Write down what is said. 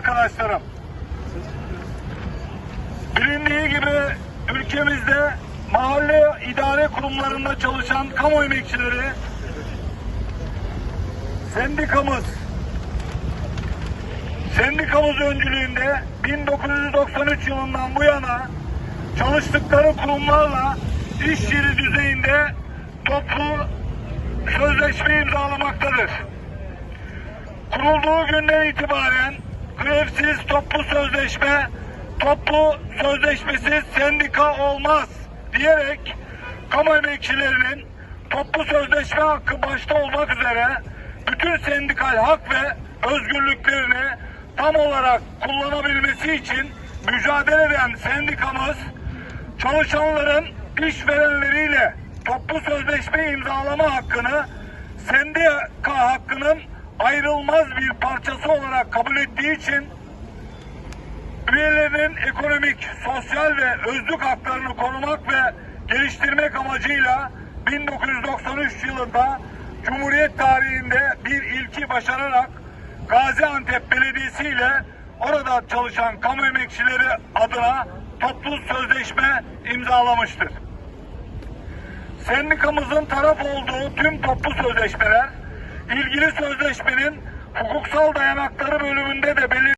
arkadaşlarım. Bilindiği gibi ülkemizde mahalle idare kurumlarında çalışan kamu emekçileri sendikamız sendikamız öncülüğünde 1993 yılından bu yana çalıştıkları kurumlarla iş yeri düzeyinde toplu sözleşme imzalamaktadır. Kurulduğu günden itibaren grevsiz toplu sözleşme, toplu sözleşmesiz sendika olmaz diyerek kamu emekçilerinin toplu sözleşme hakkı başta olmak üzere bütün sendikal hak ve özgürlüklerini tam olarak kullanabilmesi için mücadele eden sendikamız çalışanların işverenleriyle toplu sözleşme imzalama hakkını sendika ayrılmaz bir parçası olarak kabul ettiği için üyelerinin ekonomik, sosyal ve özlük haklarını korumak ve geliştirmek amacıyla 1993 yılında Cumhuriyet tarihinde bir ilki başararak Gaziantep Belediyesi ile orada çalışan kamu emekçileri adına toplu sözleşme imzalamıştır. Sendikamızın taraf olduğu tüm toplu sözleşmeler ilgili sözleşmenin hukuksal dayanakları bölümünde de belirtilmiştir.